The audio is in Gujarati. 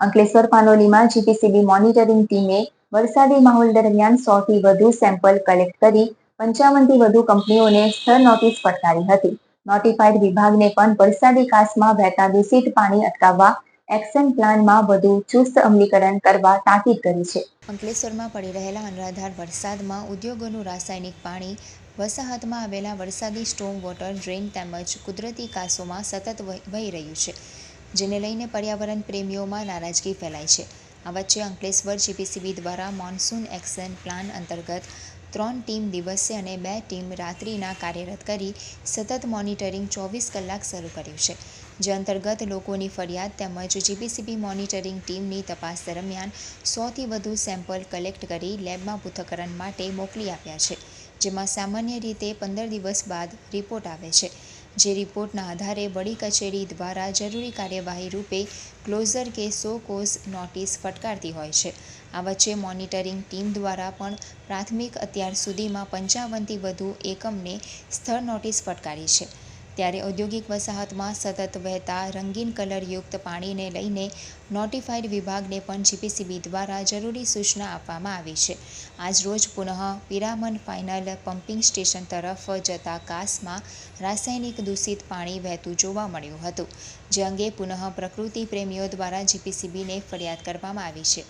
અંકલેશ્વર પાનોલીમાં જીપીસીબી મોનિટરિંગ ટીમે વરસાદી માહોલ દરમિયાન સોથી વધુ સેમ્પલ કલેક્ટ કરી પંચાવનથી વધુ કંપનીઓને સ્થળ નોટિસ ફટકારી હતી. નોટિફાઈડ વિભાગને પણ વરસાદી કાસમાં વહેતા દૂષિત પાણી અટકાવવા એક્શન પ્લાનમાં વધુ ચુસ્ત અમલીકરણ કરવા તાકીદ કરી છે. અંકલેશ્વરમાં પડી રહેલા અનરાધાર વરસાદમાં ઉદ્યોગોનું રાસાયણિક પાણી વસાહતમાં આવેલા વરસાદી સ્ટોમ વોટર ડ્રેન તેમજ કુદરતી કાસોમાં સતત વહી વહી રહ્યું છે. જેને લઈને પર્યાવરણ પ્રેમીઓમાં નારાજગી ફેલાઈ છે. આ વચ્ચે અંકલેશ્વર જીપીસીબી દ્વારા મોન્સૂન એક્શન પ્લાન અંતર્ગત ત્રણ ટીમ દિવસે અને બે ટીમ રાત્રિના કાર્યરત કરી સતત મોનિટરિંગ ચોવીસ કલાક શરૂ કર્યું છે. જે અંતર્ગત લોકોની ફરિયાદ તેમજ જીપીસીબી મોનિટરિંગ ટીમની તપાસ દરમિયાન સોથી વધુ સેમ્પલ કલેક્ટ કરી લેબમાં પૃથ્થકરણ માટે મોકલી આપ્યા છે, જેમાં સામાન્ય રીતે પંદર દિવસ બાદ રિપોર્ટ આવે છે. જે રિપોર્ટના આધારે વડી કચેરી દ્વારા જરૂરી કાર્યવાહી રૂપે ક્લોઝર કે સો કોઝ નોટિસ ફટકારતી હોય છે. આ વચ્ચે મોનિટરિંગ ટીમ દ્વારા પણ પ્રાથમિક અત્યાર સુધીમાં પંચાવનથી વધુ એકમને સ્થળ નોટિસ ફટકારી છે. ત્યારે ઔદ્યોગિક વસાહતમાં સતત વહેતા રંગીન કલરયુક્ત પાણીને લઈને નોટિફાઈડ વિભાગને પણ જીપીસીબી દ્વારા જરૂરી સૂચના આપવામાં આવી છે. આજરોજ પુનઃ પિરામન ફાઇનલ પમ્પિંગ સ્ટેશન તરફ જતા કાસમાં રાસાયણિક દૂષિત પાણી વહેતું જોવા મળ્યું હતું, જે અંગે પુનઃ પ્રકૃતિ પ્રેમીઓ દ્વારા જીપીસીબીને ફરિયાદ કરવામાં આવી છે.